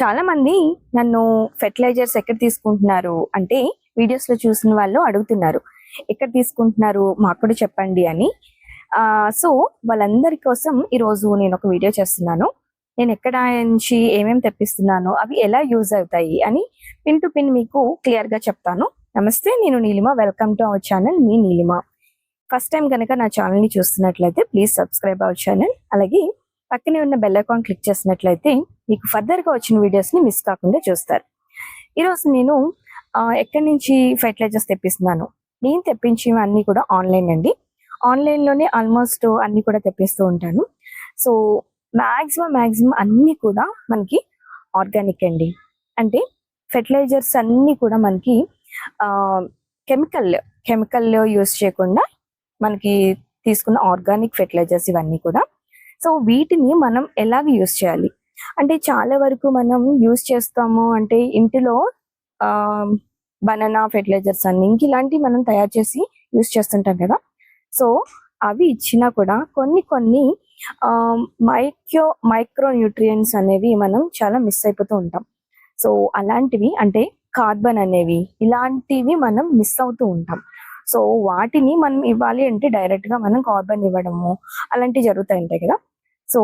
చాలా మంది నన్ను ఫెర్టిలైజర్స్ ఎక్కడ తీసుకుంటున్నారు అంటే వీడియోస్లో చూసిన వాళ్ళు అడుగుతున్నారు. ఎక్కడ తీసుకుంటున్నారు? మాకు కూడా చెప్పండి అని. ఆ సో వాళ్ళందరి కోసం ఈ రోజు నేను ఒక వీడియో చేస్తున్నాను. నేను ఎక్కడ నుంచి ఏమేమి తెప్పిస్తున్నాను అవి ఎలా యూజ్ అవుతాయి అని పిన్ టు పిన్ మీకు క్లియర్గా చెప్తాను. నమస్తే నేను Neelima. Welcome to our channel. Me Neelima. First time కనుక నా ఛానల్ని చూస్తున్నట్లయితే ప్లీజ్ సబ్స్క్రైబ్ అవర్ ఛానల్. అలాగే పక్కనే ఉన్న బెల్ ఐకాన్ క్లిక్ చేసినట్లయితే మీకు ఫర్దర్గా వచ్చిన వీడియోస్ని మిస్ కాకుండా చూస్తారు. ఈరోజు నేను ఎక్కడి నుంచి ఫెర్టిలైజర్స్ తెప్పిస్తున్నాను? నేను తెప్పించేవి అన్ని కూడా ఆన్లైన్ అండి. ఆన్లైన్లోనే ఆల్మోస్ట్ అన్ని కూడా తెప్పిస్తూ ఉంటాను. సో మాక్సిమం మాక్సిమం అన్ని కూడా మనకి ఆర్గానిక్ అండి. అంటే ఫెర్టిలైజర్స్ అన్ని కూడా మనకి కెమికల్ కెమికల్ యూస్ చేయకుండా మనకి తీసుకున్న ఆర్గానిక్ ఫెర్టిలైజర్స్ ఇవన్నీ కూడా. సో వీటిని మనం ఎలాగ యూస్ చేయాలి? అంటే చాలా వరకు మనం యూస్ చేస్తాము అంటే ఇంటిలో బనానా ఫెర్టిలైజర్స్ అన్ని ఇంక ఇలాంటివి మనం తయారు చేసి యూస్ చేస్తుంటాం కదా. సో అవి ఇచ్చినా కూడా కొన్ని కొన్ని మైక్రో మైక్రో న్యూట్రియంట్స్ అనేవి మనం చాలా మిస్ అయిపోతూ ఉంటాం. సో అలాంటివి అంటే కార్బన్ అనేవి ఇలాంటివి మనం మిస్ అవుతూ ఉంటాం. సో వాటిని మనం ఇవ్వాలి అంటే డైరెక్ట్గా మనం కార్బన్ ఇవ్వడము అలాంటివి జరుగుతూ ఉంటాయి కదా. సో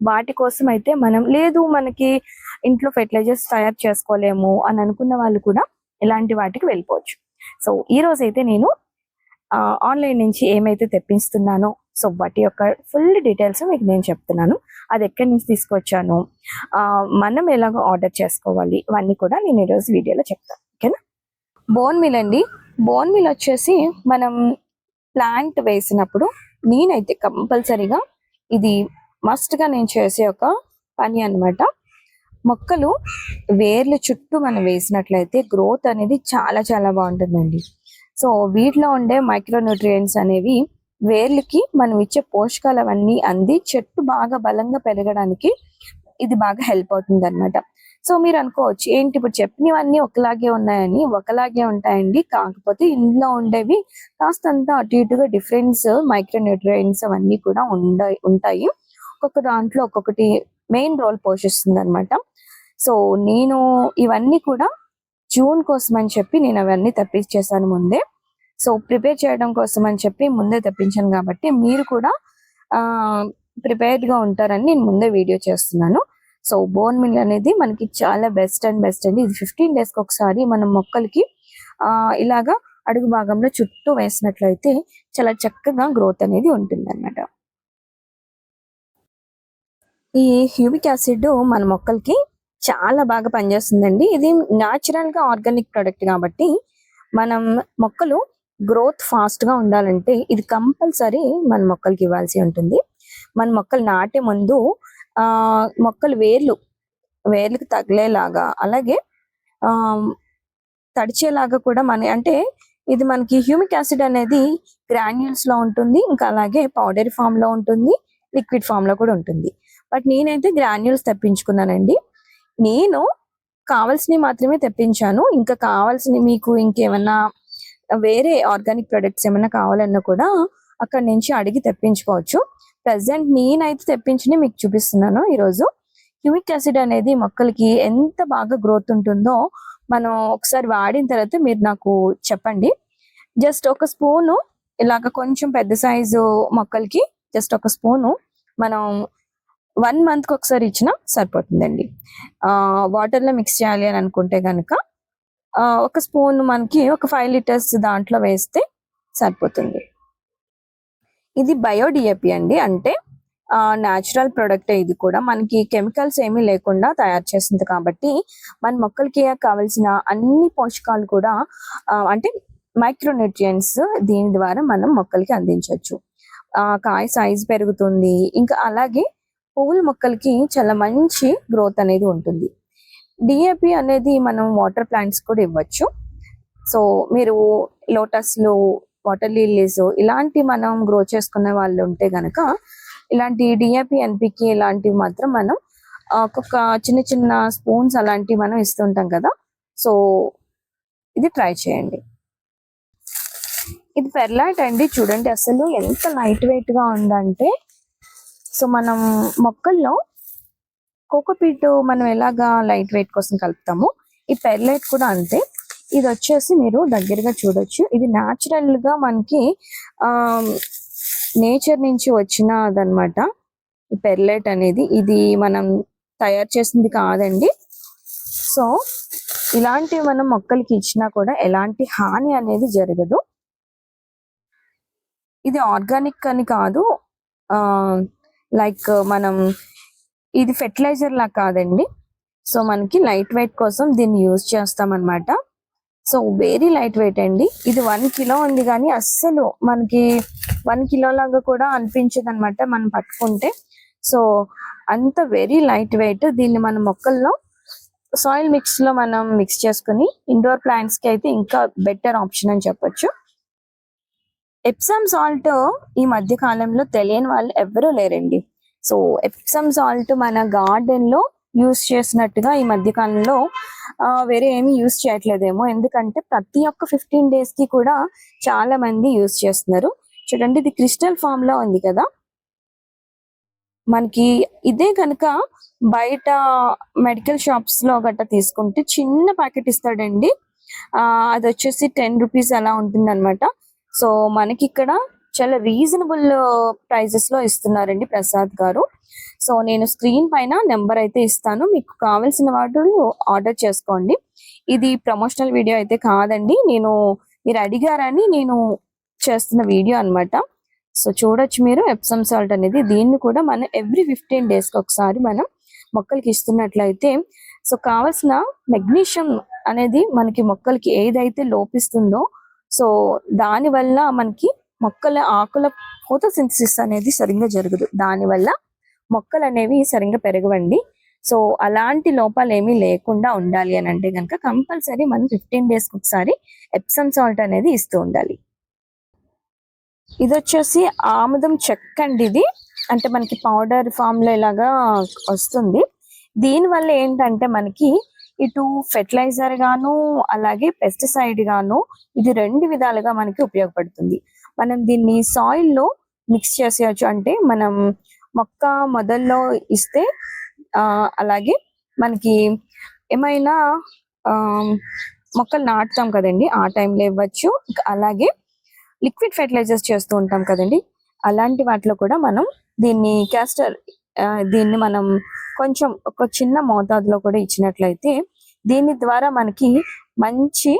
వాటి కోసం అయితే మనం లేదు మనకి ఇంట్లో ఫెర్టిలైజర్స్ తయారు చేసుకోలేము అని అనుకున్న వాళ్ళు కూడా ఇలాంటి వాటికి వెళ్ళిపోవచ్చు. సో ఈ రోజు అయితే నేను ఆన్లైన్ నుంచి ఏమైతే తెప్పిస్తున్నానో సో వాటి యొక్క ఫుల్ డీటెయిల్స్ మీకు నేను చెప్తున్నాను. అది ఎక్కడి నుంచి తీసుకొచ్చాను మనం ఎలాగో ఆర్డర్ చేసుకోవాలి ఇవన్నీ కూడా నేను ఈరోజు వీడియోలో చెప్తాను. ఓకేనా? బోన్ మిల్ అండి. బోన్ మిల్ వచ్చేసి మనం ప్లాంట్ వేసినప్పుడు నేనైతే కంపల్సరీగా ఇది మస్ట్గా నేను చేసే ఒక పని అన్నమాట. మొక్కలు వేర్ల చుట్టూ మనం వేసినట్లయితే గ్రోత్ అనేది చాలా చాలా బాగుంటుందండి. సో వీటిలో ఉండే మైక్రో న్యూట్రియంట్స్ అనేవి వేర్లకి మనం ఇచ్చే పోషకాలు అవన్నీ అంది చెట్టు బాగా బలంగా పెరగడానికి ఇది బాగా హెల్ప్ అవుతుంది అనమాట సో మీరు అనుకోవచ్చు ఏంటి ఇప్పుడు చెప్పినవన్నీ ఒకలాగే ఉన్నాయని ఒకలాగే ఉంటాయండి. కాకపోతే ఇందులో ఉండేవి కాస్తంత అటు ఇటుగా డిఫరెన్స్ మైక్రో న్యూట్రియంట్స్ అవన్నీ కూడా ఉండ ఉంటాయి. ఒక్కొక్క దాంట్లో ఒక్కొక్కటి మెయిన్ రోల్ పోషిస్తుంది అనమాట సో నేను ఇవన్నీ కూడా జూన్ కోసం అని చెప్పి నేను అవన్నీ తప్పించేసాను ముందే. సో ప్రిపేర్ చేయడం కోసం అని చెప్పి ముందే తెప్పించాను కాబట్టి మీరు కూడా ప్రిపేర్డ్గా గా ఉంటారని నేను ముందే వీడియో చేస్తున్నాను. సో బోన్ మిల్ అనేది మనకి చాలా బెస్ట్ అండ్ బెస్ట్ అండి. ఇది ఫిఫ్టీన్ డేస్కి ఒకసారి మనం మొక్కలకి ఆ ఇలాగా అడుగు భాగంలో చుట్టూ వేసినట్లయితే చాలా చక్కగా గ్రోత్ అనేది ఉంటుంది అన్నమాట ఈ హ్యూమిక్ యాసిడ్ మన మొక్కలకి చాలా బాగా పనిచేస్తుందండి. ఇది న్యాచురల్గా ఆర్గానిక్ ప్రొడక్ట్ కాబట్టి మనం మొక్కలు గ్రోత్ ఫాస్ట్గా ఉండాలంటే ఇది కంపల్సరీ మన మొక్కలకి ఇవ్వాల్సి ఉంటుంది. మన మొక్కలు నాటే ముందు ఆ మొక్కలు వేర్లు వేర్లకు తగిలేలాగా అలాగే ఆ తడిచేలాగా కూడా మన అంటే ఇది మనకి హ్యూమిక్ యాసిడ్ అనేది గ్రాన్యూల్స్లో ఉంటుంది ఇంకా అలాగే పౌడర్ ఫామ్లో ఉంటుంది లిక్విడ్ ఫామ్లో కూడా ఉంటుంది. బట్ నేనైతే గ్రాన్యూల్స్ తెప్పించుకున్నానండి. నేను కావాల్సినవి మాత్రమే తెప్పించాను. ఇంకా కావాల్సినవి మీకు ఇంకేమన్నా వేరే ఆర్గానిక్ ప్రొడక్ట్స్ ఏమైనా కావాలన్నా కూడా అక్కడ నుంచి అడిగి తెప్పించుకోవచ్చు. ప్రజెంట్ నేనైతే తెప్పించినవి మీకు చూపిస్తున్నాను ఈరోజు. హ్యూమిక్ యాసిడ్ అనేది మొక్కలకి ఎంత బాగా గ్రోత్ ఉంటుందో మనం ఒకసారి వాడిన తర్వాత మీరు నాకు చెప్పండి. జస్ట్ ఒక స్పూను ఇలాగ కొంచెం పెద్ద సైజు మొక్కలకి జస్ట్ ఒక స్పూను మనం వన్ మంత్కి ఒకసారి ఇచ్చినా సరిపోతుందండి. వాటర్లో మిక్స్ చేయాలి అని అనుకుంటే కనుక ఒక స్పూన్ మనకి ఒక ఫైవ్ లీటర్స్ దాంట్లో వేస్తే సరిపోతుంది. ఇది బయోడిఏపి అండి. అంటే న్యాచురల్ ప్రొడక్ట్ ఇది కూడా. మనకి కెమికల్స్ ఏమీ లేకుండా తయారు చేసింది కాబట్టి మన మొక్కలకి కావలసిన అన్ని పోషకాలు కూడా అంటే మైక్రోన్యూట్రియన్స్ దీని ద్వారా మనం మొక్కలకి అందించవచ్చు కాయ సైజ్ పెరుగుతుంది. ఇంకా అలాగే పువ్వుల మొక్కలకి చాలా మంచి గ్రోత్ అనేది ఉంటుంది. డిఏపి అనేది మనం వాటర్ ప్లాంట్స్ కూడా ఇవ్వచ్చు. సో మీరు లోటస్లు వాటర్ లిల్లీస్ ఇలాంటి మనం గ్రో చేసుకునే వాళ్ళు ఉంటే గనక ఇలాంటి డిఏపి ఎన్పికి ఇలాంటివి మాత్రం మనం ఒక్కొక్క చిన్న చిన్న స్పూన్స్ అలాంటివి మనం ఇస్తుంటాం కదా. సో ఇది ట్రై చేయండి. ఇది పెర్లాట్ అండి. చూడండి అసలు ఎంత లైట్ వెయిట్గా ఉందంటే సో మనం మొక్కల్లో కోకోపీట్ మనం ఎలాగా లైట్ వెయిట్ కోసం కలుపుతామో ఈ పెర్లైట్ కూడా అంతే. ఇది వచ్చేసి మీరు దగ్గరగా చూడొచ్చు. ఇది న్యాచురల్గా మనకి నేచర్ నుంచి వచ్చినదన్నమాట ఈ పెర్లైట్ అనేది. ఇది మనం తయారు చేసింది కాదండి. సో ఇలాంటివి మనం మొక్కలకి ఇచ్చినా కూడా ఎలాంటి హాని అనేది జరగదు. ఇది ఆర్గానిక్ అని కాదు లైక్ మనం ఇది ఫెర్టిలైజర్ లా కాదండి. సో మనకి లైట్ వెయిట్ కోసం దీన్ని యూజ్ చేస్తాం అన్నమాట సో వెరీ లైట్ వెయిట్ అండి. ఇది వన్ కిలో ఉంది కానీ అస్సలు మనకి వన్ కిలో లాగా కూడా అనిపించదు అనమాట మనం పట్టుకుంటే. సో అంత వెరీ లైట్ వెయిట్ దీన్ని మన మొక్కల్లో సాయిల్ మిక్స్లో మనం మిక్స్ చేసుకుని ఇండోర్ ప్లాంట్స్కి అయితే ఇంకా బెటర్ ఆప్షన్ అని చెప్పొచ్చు. ఎప్సమ్ సాల్ట్ ఈ మధ్య కాలంలో తెలియని వాళ్ళు ఎవరూ లేరండి. సో ఎప్సమ్ సాల్ట్ మన గార్డెన్లో యూస్ చేసినట్టుగా ఈ మధ్య కాలంలో వేరే ఏమి యూస్ చేయట్లేదేమో. ఎందుకంటే ప్రతి ఒక్క ఫిఫ్టీన్ డేస్కి కూడా చాలా మంది యూస్ చేస్తున్నారు. చూడండి ఇది క్రిస్టల్ ఫామ్లో ఉంది కదా. మనకి ఇదే కనుక బయట మెడికల్ షాప్స్లో గట్రా తీసుకుంటే చిన్న ప్యాకెట్ ఇస్తాడండి. ఆ అది వచ్చేసి టెన్ రూపీస్ అలా ఉంటుంది అనమాట సో మనకి ఇక్కడ చాలా రీజనబుల్ ప్రైజెస్ uh, లో ఇస్తున్నారండి ప్రసాద్ గారు. సో నేను స్క్రీన్ పైన నెంబర్ అయితే ఇస్తాను. మీకు కావాల్సిన వాటిని ఆర్డర్ చేసుకోండి. ఇది ప్రమోషనల్ వీడియో అయితే కాదండి. నేను మీరు అడిగారని నేను చేస్తున్న వీడియో అన్నమాట. సో చూడొచ్చు మీరు ఎప్సమ్ సాల్ట్ అనేది దీన్ని కూడా మనం ఎవ్రీ ఫిఫ్టీన్ డేస్కి ఒకసారి మనం మొక్కలకి ఇస్తున్నట్లయితే సో కావాల్సిన మెగ్నీషియం అనేది మనకి మొక్కలకి ఏదైతే లోపిస్తుందో సో దాని వల్ల మనకి మొక్కల ఆకుల ఫోటోసింథసిస్ అనేది సరిగ్గా జరగదు. దాని వల్ల మొక్కలు అనేవి సరిగ్గా పెరగవండి. సో అలాంటి లోపాలు ఏమీ లేకుండా ఉండాలి అని అంటే కనుక కంపల్సరీ మనం ఫిఫ్టీన్ డేస్ ఒకసారి ఎప్సమ్ సాల్ట్ అనేది ఇస్తూ ఉండాలి. ఇది వచ్చేసి ఆముదం చెక్క అండి ఇది. అంటే మనకి పౌడర్ ఫామ్లో ఇలాగా వస్తుంది. దీని వల్ల ఏంటంటే మనకి ఇటు ఫెర్టిలైజర్ గాను అలాగే పెస్టిసైడ్ గాను ఇది రెండు విధాలుగా మనకి ఉపయోగపడుతుంది. మనం దీన్ని సాయిల్లో మిక్స్ చేసేయచ్చు. అంటే మనం మొక్క మొదల్లో ఇస్తే అలాగే మనకి ఏమైనా మొక్కలు నాటుతాం కదండి ఆ టైంలో ఇవ్వచ్చు. అలాగే లిక్విడ్ ఫెర్టిలైజర్స్ చేస్తూ ఉంటాం కదండి. అలాంటి వాటిలో కూడా మనం దీన్ని క్యాస్టర్ దీన్ని మనం కొంచెం ఒక చిన్న మోతాదులో కూడా ఇచ్చినట్లయితే దీని ద్వారా మనకి మంచి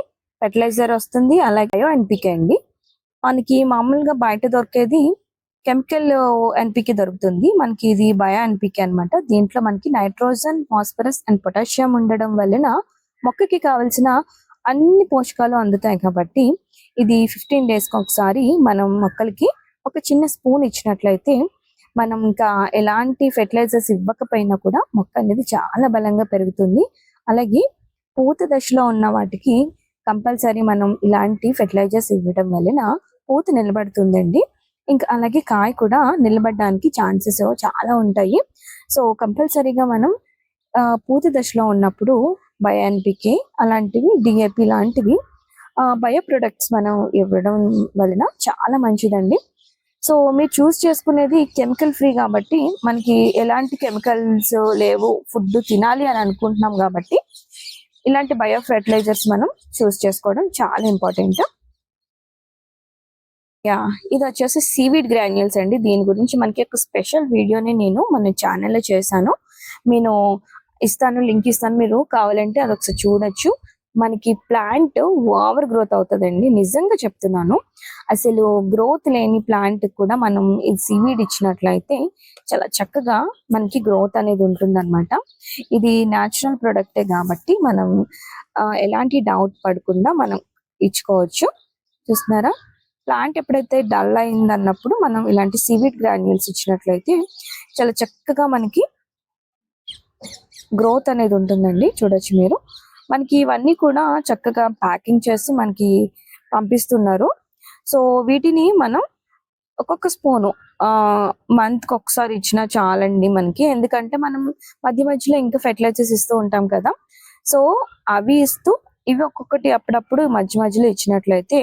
ఫెర్టిలైజర్ వస్తుంది అలాగే ఎన్పికే అండి. మనకి మామూలుగా బయట దొరికేది కెమికల్ ఎన్పికే దొరుకుతుంది. మనకి ఇది బయో ఎన్పికే అన్నమాట. దీంట్లో మనకి నైట్రోజన్ ఫాస్ఫరస్ అండ్ పొటాషియం ఉండడం వలన మొక్కకి కావలసిన అన్ని పోషకాలు అందుతాయి కాబట్టి ఇది ఫిఫ్టీన్ డేస్కి ఒకసారి మనం మొక్కలకి ఒక చిన్న స్పూన్ ఇచ్చినట్లయితే మనం ఇంకా ఎలాంటి ఫెర్టిలైజర్స్ ఇవ్వకపోయినా కూడా మొక్క అనేది చాలా బలంగా పెరుగుతుంది. అలాగే పూత దశలో ఉన్న వాటికి కంపల్సరీ మనం ఇలాంటి ఫెర్టిలైజర్స్ ఇవ్వడం వలన పూత నిలబడుతుందండి. ఇంకా అలాగే కాయ కూడా నిలబడడానికి ఛాన్సెస్ చాలా ఉంటాయి. సో కంపల్సరీగా మనం పూత దశలో ఉన్నప్పుడు బయోఎన్పికే అలాంటివి డిఏపి లాంటివి బయో ప్రొడక్ట్స్ మనం ఇవ్వడం వలన చాలా మంచిదండి. సో మీరు చూస్ చేసుకునేది కెమికల్ ఫ్రీ కాబట్టి మనకి ఎలాంటి కెమికల్స్ లేవు ఫుడ్ తినాలి అని అనుకుంటున్నాం కాబట్టి ఇలాంటి బయో ఫెర్టిలైజర్స్ మనం చూస్ చేసుకోవడం చాలా ఇంపార్టెంట్ యా ఇది వచ్చేసి సీవీడ్ గ్రాన్యూల్స్ అండి. దీని గురించి మనకి ఒక స్పెషల్ వీడియోని నేను మన ఛానల్లో చేశాను. నేను ఇస్తాను లింక్ ఇస్తాను. మీరు కావాలంటే అది ఒకసారి చూడొచ్చు. మనకి ప్లాంట్ ఓవర్ గ్రోత్ అవుతుందండి. నిజంగా చెప్తున్నాను. అసలు గ్రోత్ లేని ప్లాంట్ కూడా మనం ఇది సీవీడ్ ఇచ్చినట్లయితే చాలా చక్కగా మనకి గ్రోత్ అనేది ఉంటుందన్నమాట. ఇది న్యాచురల్ ప్రొడక్టే కాబట్టి మనం ఎలాంటి డౌట్ పడకుండా మనం ఇచ్చుకోవచ్చు. చూస్తున్నారా? ప్లాంట్ ఎప్పుడైతే డల్ అయింది అన్నప్పుడు మనం ఇలాంటి సీవీడ్ గ్రాన్యూల్స్ ఇచ్చినట్లయితే చాలా చక్కగా మనకి గ్రోత్ అనేది ఉంటుందండి. చూడొచ్చు మీరు. మనకి ఇవన్నీ కూడా చక్కగా ప్యాకింగ్ చేసి మనకి పంపిస్తున్నారు. సో వీటిని మనం ఒక్కొక్క స్పూను మంత్కి మంత్కి ఒకసారి ఇచ్చినా చాలండి మనకి. ఎందుకంటే మనం మధ్య మధ్యలో ఇంకా ఫెర్టిలైజర్స్ ఇస్తూ ఉంటాం కదా. సో అవి ఇస్తూ ఇవి ఒక్కొక్కటి అప్పుడప్పుడు మధ్య మధ్యలో ఇచ్చినట్లయితే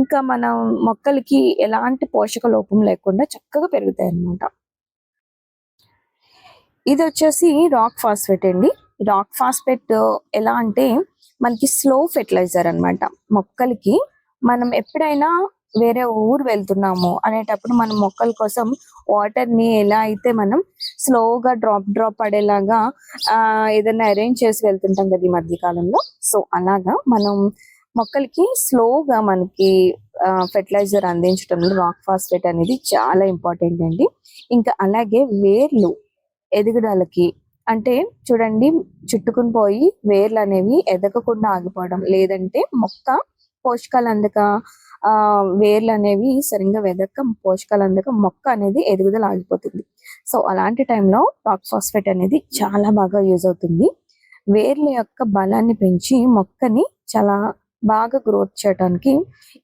ఇంకా మన మొక్కలకి ఎలాంటి పోషక లోపం లేకుండా చక్కగా పెరుగుతాయి అన్నమాట ఇది వచ్చేసి రాక్ ఫాస్ఫేట్ అండి. రాక్ ఫాస్ఫేట్ ఎలా అంటే మనకి స్లో ఫెర్టిలైజర్ అన్నమాట. మొక్కలకి మనం ఎప్పుడైనా వేరే ఊరు వెళ్తున్నాము అనేటప్పుడు మనం మొక్కల కోసం వాటర్ని ఎలా అయితే మనం స్లోగా డ్రాప్ డ్రాప్ పడేలాగా ఆ ఏదైనా అరేంజ్ చేసి వెళ్తుంటాం కదా ఈ మధ్య కాలంలో సో అలాగా మనం మొక్కలకి స్లోగా మనకి ఫెర్టిలైజర్ అందించడంలో రాక్ ఫాస్ఫేట్ అనేది చాలా ఇంపార్టెంట్ అండి. ఇంకా అలాగే వేర్లు ఎదుగుదలకి అంటే చూడండి చుట్టుకుని పోయి వేర్లు అనేవి ఎదగకుండా ఆగిపోవడం. లేదంటే మొక్క పోషకాలు అందక ఆ వేర్లు అనేవి సరిగ్గా వెదక్క పోషకాలు అందక మొక్క అనేది ఎదుగుదల ఆగిపోతుంది. సో అలాంటి టైంలో టాప్ ఫాస్ఫేట్ అనేది చాలా బాగా యూజ్ అవుతుంది. వేర్ల యొక్క బలాన్ని పెంచి మొక్కని చాలా బాగా గ్రోత్ చేయడానికి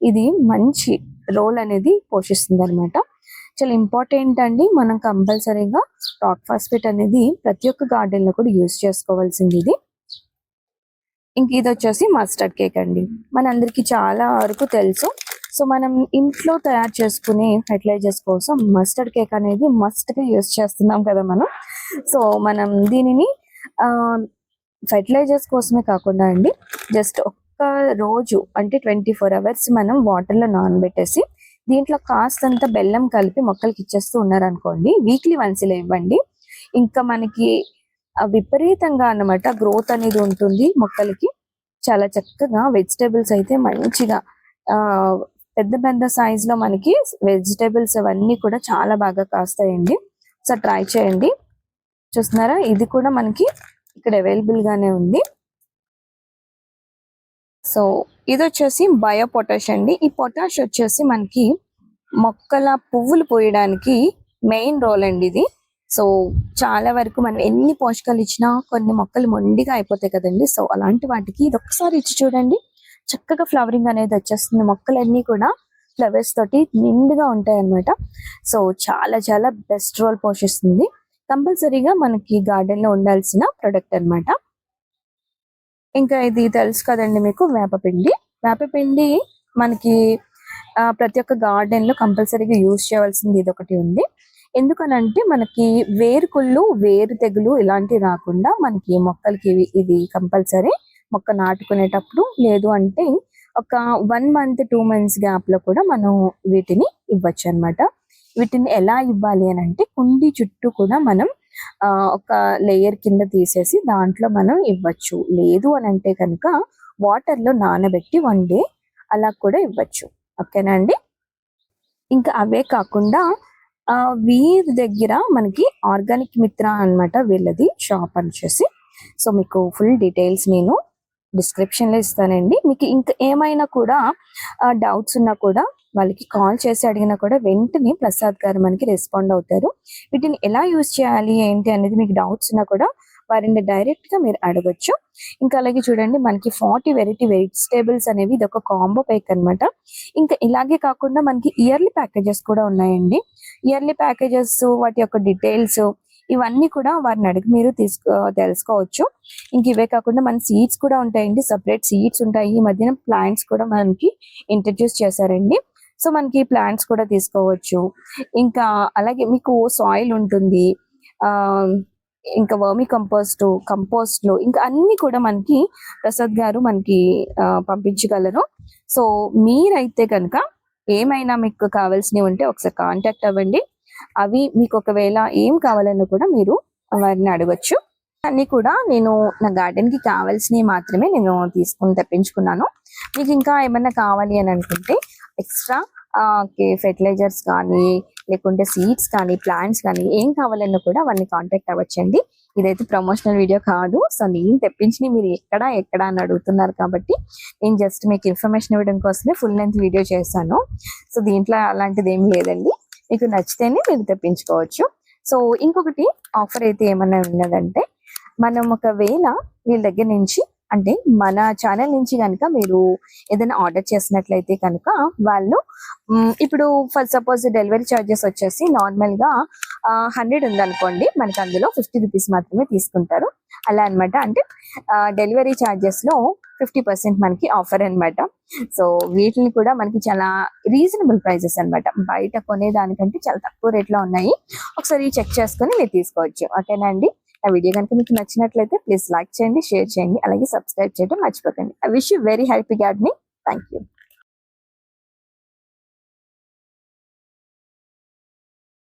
ఇది మంచి రోల్ అనేది పోషిస్తుంది అనమాట చాలా ఇంపార్టెంట్ అండి. మనం కంపల్సరీగా రాక్ ఫాస్ఫేట్ అనేది ప్రతి ఒక్క గార్డెన్లో కూడా యూజ్ చేసుకోవాల్సింది ఇది. ఇంక ఇది వచ్చేసి మస్టర్డ్ కేక్ అండి. మనందరికీ చాలా వరకు తెలుసు. సో మనం ఇంట్లో తయారు చేసుకునే ఫెర్టిలైజర్స్ కోసం మస్టర్డ్ కేక్ అనేది మస్ట్గా యూజ్ చేస్తున్నాం కదా మనం. సో మనం దీనిని ఫెర్టిలైజర్స్ కోసమే కాకుండా అండి జస్ట్ ఒక్క రోజు అంటే ట్వంటీ ఫోర్ అవర్స్ మనం వాటర్లో నానబెట్టేసి దీంట్లో కాస్తంత బెల్లం కలిపి మొక్కలకి ఇచ్చేస్తూ ఉన్నారనుకోండి వీక్లీ వన్స్ ఇలా ఇవ్వండి. ఇంకా మనకి విపరీతంగా అన్నమాట గ్రోత్ అనేది ఉంటుంది మొక్కలకి. చాలా చక్కగా వెజిటేబుల్స్ అయితే మంచిగా పెద్ద పెద్ద సైజ్లో మనకి వెజిటేబుల్స్ అవన్నీ కూడా చాలా బాగా కాస్తాయండి. సో ట్రై చేయండి. చూస్తున్నారా? ఇది కూడా మనకి ఇక్కడ అవైలబుల్ గానే ఉంది. సో ఇది వచ్చేసి బయో పొటాష్ అండి. ఈ పొటాష్ వచ్చేసి మనకి మొక్కల పువ్వులు పోయడానికి మెయిన్ రోల్ అండి ఇది. సో చాలా వరకు మనం ఎన్ని పోషకాలు ఇచ్చినా కొన్ని మొక్కలు మొండిగా అయిపోతాయి కదండి. సో అలాంటి వాటికి ఇది ఒకసారి ఇచ్చి చూడండి. చక్కగా ఫ్లవరింగ్ అనేది వచ్చేస్తుంది. మొక్కలన్నీ కూడా ఫ్లవర్స్ తోటి నిండుగా ఉంటాయి అన్నమాట సో చాలా చాలా బెస్ట్ రోల్ పోషిస్తుంది. కంపల్సరీగా మనకి గార్డెన్లో ఉండాల్సిన ప్రొడక్ట్ అన్నమాట. ఇంకా ఇది తెలుసు కదండి మీకు వేపపిండి వేపపిండి మనకి ప్రతి ఒక్క గార్డెన్లో కంపల్సరీగా యూజ్ చేయవలసింది ఇది ఒకటి ఉంది. ఎందుకనంటే మనకి వేరుకుళ్ళు వేరు తెగులు ఇలాంటివి రాకుండా మనకి మొక్కలకి ఇది కంపల్సరీ మొక్క నాటుకునేటప్పుడు లేదు అంటే ఒక వన్ మంత్ టూ మంత్స్ గ్యాప్లో కూడా మనం వీటిని ఇవ్వచ్చు అన్నమాట వీటిని ఎలా ఇవ్వాలి అని అంటే కుండి చుట్టూ కూడా మనం ఒక లేయర్ కింద తీసేసి దాంట్లో మనం ఇవ్వచ్చు. లేదు అని అంటే కనుక వాటర్లో నానబెట్టి వన్ డే అలా కూడా ఇవ్వచ్చు. ఓకేనా అండి? ఇంకా అవే కాకుండా వీరి దగ్గర మనకి ఆర్గానిక్ మిత్ర అన్నమాట వీళ్ళది షాప్ అని చేసి సో మీకు ఫుల్ డీటెయిల్స్ నేను డిస్క్రిప్షన్లో ఇస్తానండి. మీకు ఇంకా ఏమైనా కూడా డౌట్స్ ఉన్నా కూడా వాళ్ళకి కాల్ చేసి అడిగినా కూడా వెంటనే ప్రసాద్ గారు మనకి రెస్పాండ్ అవుతారు. వీటిని ఎలా యూజ్ చేయాలి ఏంటి అనేది మీకు డౌట్స్ ఉన్నా కూడా వారిని డైరెక్ట్గా మీరు అడగొచ్చు. ఇంకా అలాగే చూడండి మనకి ఫార్టీ వెరైటీ వెజిటేబుల్స్ అనేవి ఇది ఒక కాంబో ప్యాక్ అన్నమాట. ఇంకా ఇలాగే కాకుండా మనకి ఇయర్లీ ప్యాకేజెస్ కూడా ఉన్నాయండి. ఇయర్లీ ప్యాకేజెస్ వాటి యొక్క డీటెయిల్స్ ఇవన్నీ కూడా వారిని అడిగి మీరు తీసుకో తెలుసుకోవచ్చు. ఇంక ఇవే కాకుండా మన సీడ్స్ కూడా ఉంటాయండి. సపరేట్ సీడ్స్ ఉంటాయి. ఈ మధ్యన ప్లాంట్స్ కూడా మనకి ఇంట్రడ్యూస్ చేశారండి. సో మనకి ప్లాంట్స్ కూడా తీసుకోవచ్చు. ఇంకా అలాగే మీకు సాయిల్ ఉంటుంది. ఇంకా వర్మి కంపోస్ట్ కంపోస్ట్లు ఇంకా అన్ని కూడా మనకి ప్రసాద్ గారు మనకి పంపించగలరు. సో మీరైతే కనుక ఏమైనా మీకు కావాల్సినవి ఉంటే ఒకసారి కాంటాక్ట్ అవ్వండి. అవి మీకు ఒకవేళ ఏం కావాలన్నా కూడా మీరు వారిని అడగొచ్చు. అన్ని కూడా నేను నా గార్డెన్కి కావాల్సినవి మాత్రమే నేను తీసుకుని తెప్పించుకున్నాను. మీకు ఇంకా ఏమన్నా కావాలి అని అనుకుంటే ఎక్స్ట్రా ఫెర్టిలైజర్స్ కానీ లేకుంటే సీడ్స్ కానీ ప్లాంట్స్ కానీ ఏం కావాలన్నా కూడా వారిని కాంటాక్ట్ అవ్వచ్చండి. ఇదైతే ప్రమోషనల్ వీడియో కాదు. సో నేను తెప్పించి మీరు ఎక్కడ ఎక్కడ అని అడుగుతున్నారు కాబట్టి నేను జస్ట్ మీకు ఇన్ఫర్మేషన్ ఇవ్వడం కోసమే ఫుల్ లెంత్ వీడియో చేశాను. సో దీంట్లో అలాంటిది ఏం లేదండి. మీకు నచ్చితేనే మీరు తెప్పించుకోవచ్చు. సో ఇంకొకటి ఆఫర్ అయితే ఏమన్నా ఉన్నదంటే మనం ఒకవేళ వీళ్ళ దగ్గర నుంచి అంటే మన ఛానల్ నుంచి కనుక మీరు ఏదైనా ఆర్డర్ చేసినట్లయితే కనుక వాళ్ళు ఇప్పుడు ఫర్ సపోజ్ డెలివరీ ఛార్జెస్ వచ్చేసి నార్మల్గా హండ్రెడ్ ఉందనుకోండి మనకి అందులో ఫిఫ్టీ రూపీస్ మాత్రమే తీసుకుంటారు. అలా అనమాట అంటే డెలివరీ ఛార్జెస్లో ఫిఫ్టీ పర్సెంట్ మనకి ఆఫర్ అన్నమాట. సో వీటిని కూడా మనకి చాలా రీజనబుల్ ప్రైజెస్ అన్నమాట. బయట కొనేదానికంటే చాలా తక్కువ రేట్లో ఉన్నాయి. ఒకసారి చెక్ చేసుకొని మీరు తీసుకోవచ్చు. ఓకేనా అండి? ఆ వీడియో కనుక మీకు నచ్చినట్లయితే ప్లీజ్ లైక్ చేయండి షేర్ చేయండి అలాగే సబ్స్క్రైబ్ చేయడం మర్చిపోకండి. I wish you very happy gardening. Thank you